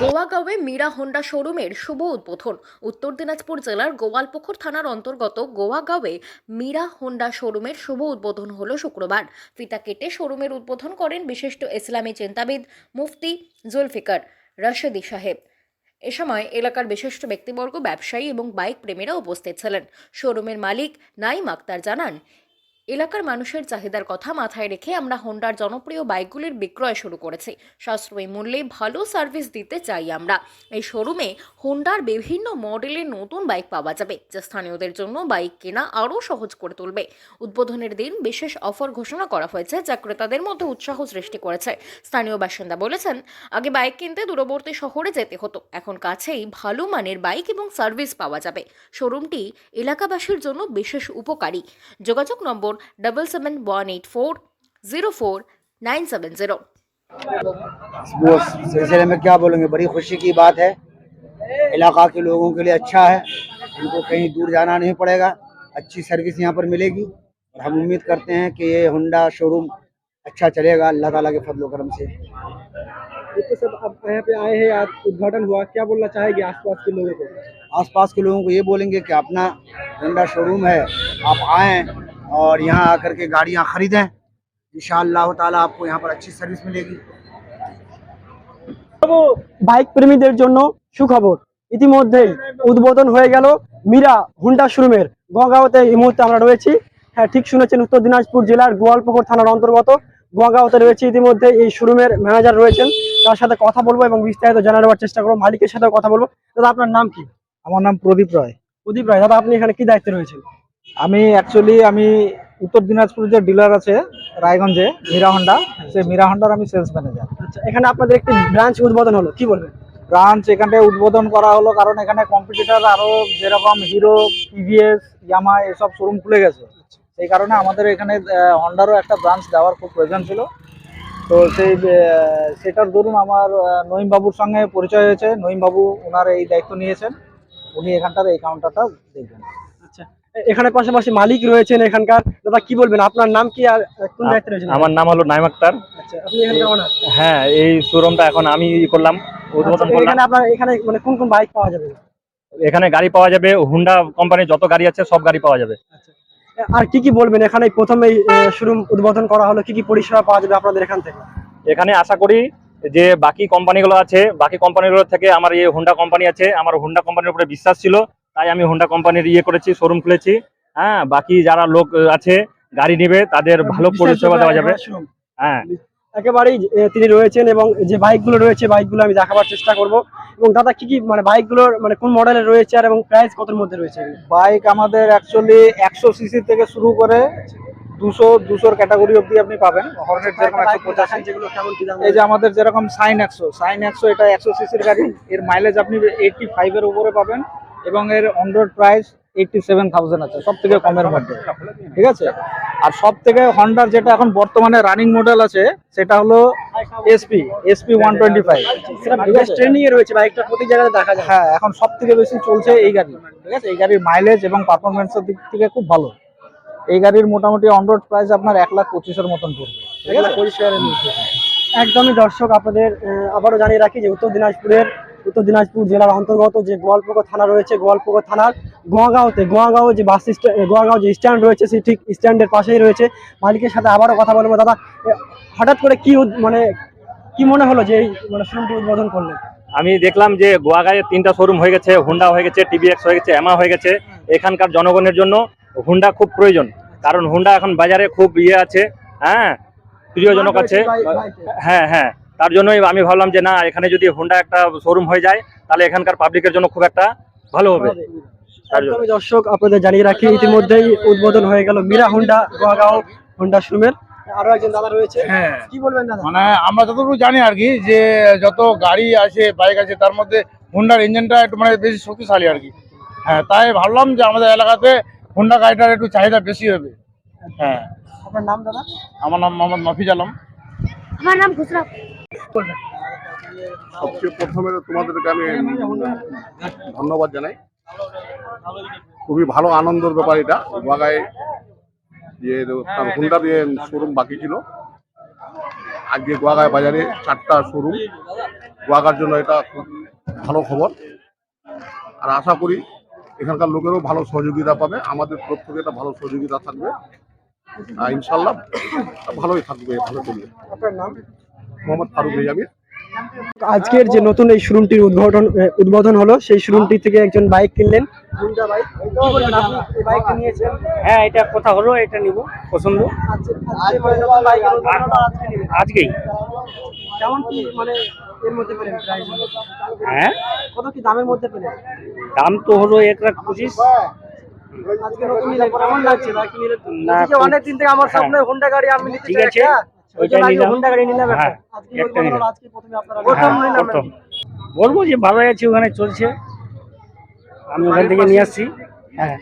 গোয়াগাঁওয়ে Meera Honda শোরুমের শুভ উদ্বোধন। উত্তর দিনাজপুর জেলার গোয়ালপুকুর থানার অন্তর্গত গোয়াগাঁওয়ে মীরা হোন্ডা শোরুমের শুভ উদ্বোধন হলো শুক্রবার। ফিতা কেটে শোরুমের উদ্বোধন করেন বিশিষ্ট ইসলামী চিন্তাবিদ মুফতি জুলফিকার রশেদি সাহেব। এ সময় এলাকার বিশিষ্ট ব্যক্তিবর্গ ব্যবসায়ী এবং বাইক প্রেমীরা উপস্থিত ছিলেন। শোরুমের মালিক নাইম আক্তার জানান এলাকার মানুষের চাহিদার কথা মাথায় রেখে আমরা হোন্ডার জনপ্রিয় বাইকগুলির বিক্রয় শুরু করেছি। সাশ্রয়ী মূল্যে ভালো সার্ভিস দিতে চাই আমরা। এই শোরুমে হোন্ডার বিভিন্ন মডেলের নতুন বাইক পাওয়া যাবে, যা স্থানীয়দের জন্য বাইক কেনা আরও সহজ করে তুলবে। উদ্বোধনের দিন বিশেষ অফার ঘোষণা করা হয়েছে, যা ক্রেতাদের মধ্যে উৎসাহ সৃষ্টি করেছে। স্থানীয় বাসিন্দা বলেছেন, আগে বাইক কিনতে দূরবর্তী শহরে যেতে হতো। এখন কাছেই ভালো মানের বাইক এবং সার্ভিস পাওয়া যাবে। শোরুমটি এলাকাবাসীর জন্য বিশেষ উপকারী। যোগাযোগ নম্বর four double seven one eight four zero four nine seven zero सिलसिले में क्या बोलेंगे? बड़ी खुशी की बात है। इलाका के लोगों के लिए अच्छा है। उनको कहीं दूर जाना नहीं पड़ेगा। अच्छी सर्विस यहाँ पर मिलेगी। और हम उम्मीद करते हैं कि ये हुंडा शोरूम अच्छा चलेगा। अल्लाह ताला के फजलो करम से। तो सब अब यहाँ पे आए हैं आज उद्घाटन हुआ। क्या बोलना चाहेंगे आसपास के लोगों को? आसपास के लोगों को ये बोलेंगे कि अपना हुंडा शोरूम है। आप आएँ और यहाँ आकर के गाड़ियाँ ख़रीदें इन ताला आपको यहाँ पर अच्छी सर्विस मिलेगी বাইক প্রেমীদের জন্য সুখবর ইতিমধ্যেই উদ্বোধন হয়ে গেল মীরা হুন্ডা শোরুমের গোয়াগাঁওতে এই মুহূর্তে আমরা রয়েছি হ্যাঁ ঠিক শুনেছেন উত্তর দিনাজপুর জেলার গোয়ালপুকুর থানার অন্তর্গত গোয়াগাঁওতে রয়েছে ইতিমধ্যে এই শোরুমের ম্যানেজার রয়েছেন তার সাথে কথা বলবো এবং বিস্তারিত জানা নেওয়ার চেষ্টা করবো মালিকের সাথে কথা বলবো দাদা আপনার নাম কি আমার নাম প্রদীপ রায় প্রদীপ রায় দাদা আপনি এখানে কি দায়িত্বে রয়েছেন আমি অ্যাকচুয়ালি আমি উত্তর দিনাজপুর যে ডিলার আছে রায়গঞ্জে মীরা হন্ডা সেই মীরা হন্ডার আমি সেলস ম্যানেজার আচ্ছা এখানে আপনাদের একটি ব্রাঞ্চ উদ্বোধন হলো কি বলবেন? ব্রাঞ্চ এখানটায় উদ্বোধন করা হলো কারণ এখানে কম্পিটিটর আরও যেরকম হিরো টিভিএস ইয়ামা এসব শোরুম খুলে গেছে। সেই কারণে আমাদের এখানে হন্ডারও একটা ব্রাঞ্চ দেওয়ার খুব প্রয়োজন ছিল। তো সেই সেটার দরুন আমার আহ, নঈম বাবুর সঙ্গে পরিচয় হয়েছে। নঈম বাবু ওনার এই দায়িত্ব নিয়েছেন। উনি এখানটার এই কাউন্টারটা দেখবেন। আচ্ছা এখানে পাশাপাশি মালিক রয়েছেন এখানকার। দাদা কি বলবেন? আপনার নাম কি আর কোন দায়িত্বে রয়েছেন? আমার নাম হলো নাইম আক্তার। আচ্ছা আপনি হ্যাঁ এই শোরুমটা এখন আমি করলাম উদ্বোধন আচ্ছা, করলাম। এখানে আপনার এখানে মানে কোন কোন বাইক পাওয়া যাবে? এখানে গাড়ি পাওয়া যাবে হুন্ডা কোম্পানির যত গাড়ি আছে সব গাড়ি পাওয়া যাবে। আর কি কি বলবেন? এখানে প্রথমে শোরুম উদ্বোধন করা হলো কি কি পরিষেবা পাওয়া যাবে আপনাদের এখান থেকে? এখানে আশা করি যে বাকি কোম্পানিগুলো আছে বাকি কোম্পানিগুলো থেকে আমার এই হুন্ডা কোম্পানি আছে আমার হুন্ডা কোম্পানির উপরে বিশ্বাস ছিল। তাই আমি হুন্ডা কোম্পানির ইয়ে করেছি শোরুম খুলেছি। হ্যাঁ বাকি যারা লোক আছে গাড়ি নেবে তাদের ভালো পরিষেবা দেওয়া যাবে। হ্যাঁ। একেবারেই তিনি রয়েছেন এবং যে বাইকগুলো রয়েছে বাইকগুলো আমি দেখাবার চেষ্টা করব। এবং দাদা কি কি মানে বাইকগুলোর মানে কোন মডেলের রয়েছে আর এবং প্রাইস কতর মধ্যে রয়েছে? বাইক আমাদের অ্যাকচুয়ালি একশো সিসি থেকে শুরু করে দুশো দুশোর ক্যাটাগরি অবধি আপনি পাবেন। হর্নেট যেরকম একশো পঁচাশি। যেগুলো কেমন কি দাম এই যে আমাদের যেরকম সাইন একশো সাইন একশো এটা একশো সিসির গাড়ি। এর মাইলেজ আপনি এইটটি ফাইভের উপরে পাবেন। এবং এর on road price eighty seven thousand আছে সব থেকে কমের মধ্যে। ঠিক আছে? আর সব থেকে হন্ডার যেটা এখন বর্তমানে রানিং মডেল আছে সেটা হলো SP SP one twenty five বেশ এ রয়েছে বাইকটা প্রতি জায়গায় দেখা যায়। হ্যাঁ এখন সব থেকে বেশি চলছে এই গাড়ি। ঠিক আছে? এই গাড়ির মাইলেজ এবং পারফরমেন্সের দিক থেকে খুব ভালো। এই গাড়ির মোটামুটি অন রোড প্রাইস আপনার এক লাখ পঁচিশের মতন পড়বে। ঠিক আছে? একদমই দর্শক আপনাদের আবারও জানিয়ে রাখি যে উত্তর দিনাজপুরের উত্তর দিনাজপুর জেলার অন্তর্গত যে গোয়ালপুকুর থানা রয়েছে গোয়ালপুকুর থানার গোয়াগাঁওতে গোয়াগাঁও যে বাস স্ট্যান্ড গোয়াগাঁও যে স্ট্যান্ড রয়েছে সেই ঠিক স্ট্যান্ডের পাশেই রয়েছে। মালিকের সাথে আবারও কথা বলব। দাদা হঠাৎ করে কি মানে কি মনে হলো যে এই মানে শোরুমটি উদ্বোধন করলেন? আমি দেখলাম যে গোয়াগাঁয়ে তিনটা শোরুম হয়ে গেছে হুন্ডা হয়ে গেছে টিভিএক্স হয়ে গেছে এমা হয়ে গেছে। এখানকার জনগণের জন্য হুন্ডা খুব প্রয়োজন। কারণ হুন্ডা এখন বাজারে খুব ইয়ে আছে হ্যাঁ প্রিয়জনক আছে। হ্যাঁ হ্যাঁ। তার জন্যই আমি ভাবলাম যে না এখানে যদি হুন্ডা একটা শোরুম হয়ে যায় তাহলে এখানকার পাবলিকের জন্য খুব একটা ভালো হবে। তার জন্য। একদমই দর্শক আপনাদের জানিয়ে রাখি ইতিমধ্যেই উদ্বোধন হয়ে গেল মীরা হুন্ডা গোয়াগাঁও হুন্ডা শোরুমের আরও একজন দাদা রয়েছে। হ্যাঁ। কি বলবেন দাদা? মানে আমরা যতটুকু জানি আর কি যে যত গাড়ি আছে বাইক আছে তার মধ্যে হুন্ডার ইঞ্জিনটা একটু মানে বেশি শক্তিশালী আর কি। হ্যাঁ তাই ভাবলাম যে আমাদের এলাকাতে হুন্ডা গাড়িটার একটু চাহিদা বেশি হবে। হ্যাঁ। আপনার নাম দাদা? আমার নাম মোহাম্মদ মফিজ আলম। আমার নাম খুচরা। সবচেয়ে প্রথমে তোমাদেরকে আমি ধন্যবাদ জানাই। খুবই ভালো আনন্দের ব্যাপার এটা। ওয়াগায় যে তার হুন্ডার শোরুম বাকি ছিল। আজকে গোয়াগায় বাজারে চারটা শোরুম গোয়াগার জন্য এটা ভালো খবর। আর আশা করি এখানকার লোকেরও ভালো সহযোগিতা পাবে। আমাদের তরফ থেকে একটা ভালো সহযোগিতা থাকবে। ইনশাল্লাহ ভালোই থাকবে ভালো চলবে। আপনার নাম? মোহাম্মদ ফারুক রেজামির আজকের যে নতুন এই শোরুমটির উদ্বোধন উদ্বোধন হলো সেই শোরুমটি থেকে একজন বাইক কিনলেন। হ্যাঁ এটা কথা হলো এটা নিব পছন্দ। আজকে নিলেন। আজকেই। কেমন কি মানে এর মধ্যে পেলেন প্রাইস হ্যাঁ? কত কি দামের মধ্যে পেলেন? দাম তো হলো এক লাখ পঁচিশ। না, অনেক দিন থেকে আমার সামনে স্বপ্ন হুন্ডা গাড়ি আমি নিতে ঠিক আছে, ওইটা নিলাম। একটা হ্যাঁ, একটা নিলাম। আজকে প্রথমে আপনারা প্রথম নিলাম প্রথম। নাকি? বলব যে ভালো আছে ওখানে চলছে আমি ওখান থেকে নিয়ে আসছি হ্যাঁ